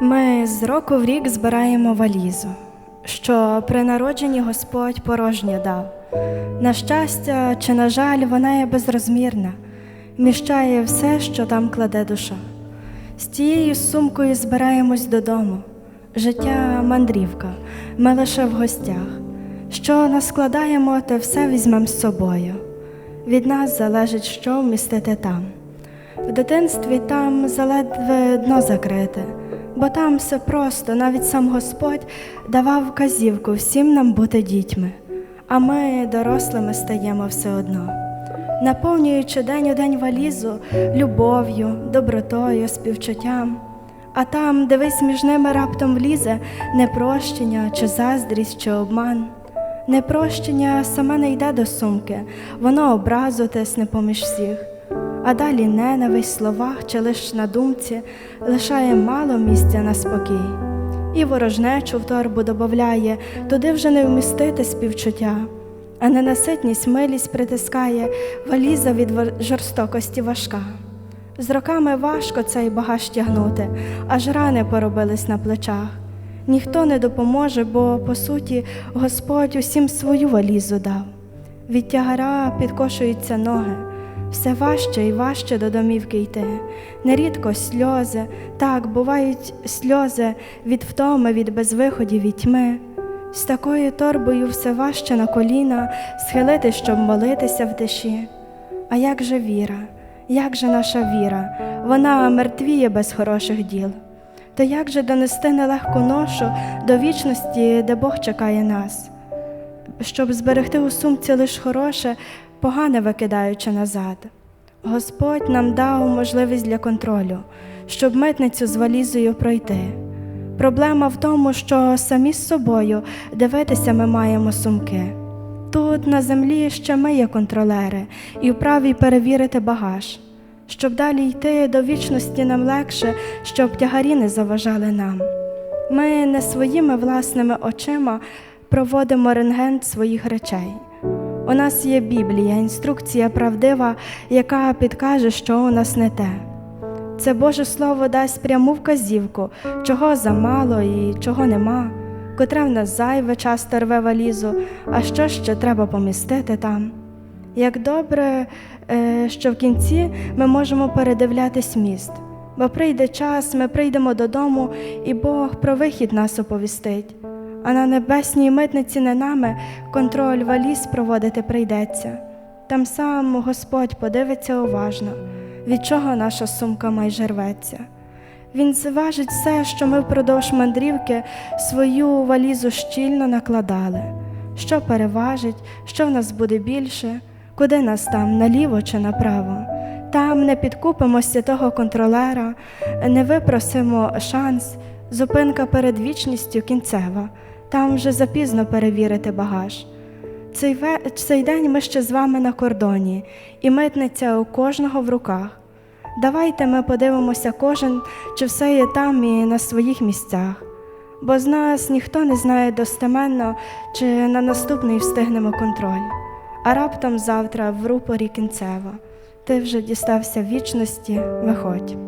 Ми з року в рік збираємо валізу, що при народженні Господь порожнє дав. На щастя чи, на жаль, вона є безрозмірна, вміщає все, що там кладе душа. З тією сумкою збираємось додому. Життя мандрівка, ми лише в гостях. Що наскладаємо, те все візьмемо з собою. Від нас залежить, що вмістити там. В дитинстві там заледве дно закрите, бо там все просто, навіть сам Господь давав вказівку всім нам бути дітьми, а ми дорослими стаємо все одно, наповнюючи день у день валізу любов'ю, добротою, співчуттям. А там, дивись, між ними раптом влізе непрощення, чи заздрість, чи обман. Непрощення саме не йде до сумки, воно образу тисне поміж всіх, а далі ненависть в словах чи лиш на думці лишає мало місця на спокій. І ворожнечу в торбу добавляє, туди вже не вмістити співчуття, а ненаситність милість притискає, валіза від жорстокості важка. З роками важко цей багаж тягнути, аж рани поробились на плечах. Ніхто не допоможе, бо, по суті, Господь усім свою валізу дав. Від тягара підкошуються ноги, все важче і важче до домівки йти. Нерідко сльози, так, бувають сльози від втоми, від безвиходів і тьми. З такою торбою все важче на коліна схилити, щоб молитися в тиші. А як же віра? Як же наша віра? Вона мертвіє без хороших діл. То як же донести нелегку ношу до вічності, де Бог чекає нас, щоб зберегти у сумці лиш хороше, погане викидаючи назад. Господь нам дав можливість для контролю, щоб митницю з валізою пройти. Проблема в тому, що самі з собою дивитися ми маємо сумки. Тут на землі ще ми є контролери і вправі перевірити багаж. Щоб далі йти до вічності нам легше, щоб тягарі не заважали нам. Ми не своїми власними очима проводимо рентген своїх речей. У нас є Біблія, інструкція правдива, яка підкаже, що у нас не те. Це Боже Слово дасть пряму вказівку, чого замало і чого нема, котре в нас зайве часто рве валізу, а що ще треба помістити там. Як добре, е, що в кінці ми можемо передивлятись міст, бо прийде час, ми прийдемо додому, і Бог про вихід нас оповістить. А на небесній митниці не нами контроль валіз проводити прийдеться. Там сам Господь подивиться уважно, від чого наша сумка майже рветься. Він зважить все, що ми впродовж мандрівки свою валізу щільно накладали, що переважить, що в нас буде більше, куди нас там, наліво чи направо. Там не підкупимося того контролера, не випросимо шанс, зупинка перед вічністю кінцева, там вже запізно перевірити багаж. Цей, ве... Цей день ми ще з вами на кордоні, і митниця у кожного в руках. Давайте ми подивимося кожен, чи все є там і на своїх місцях, бо з нас ніхто не знає достеменно, чи на наступний встигнемо контроль. А раптом завтра в рупорі кінцево, ти вже дістався вічності, виходь.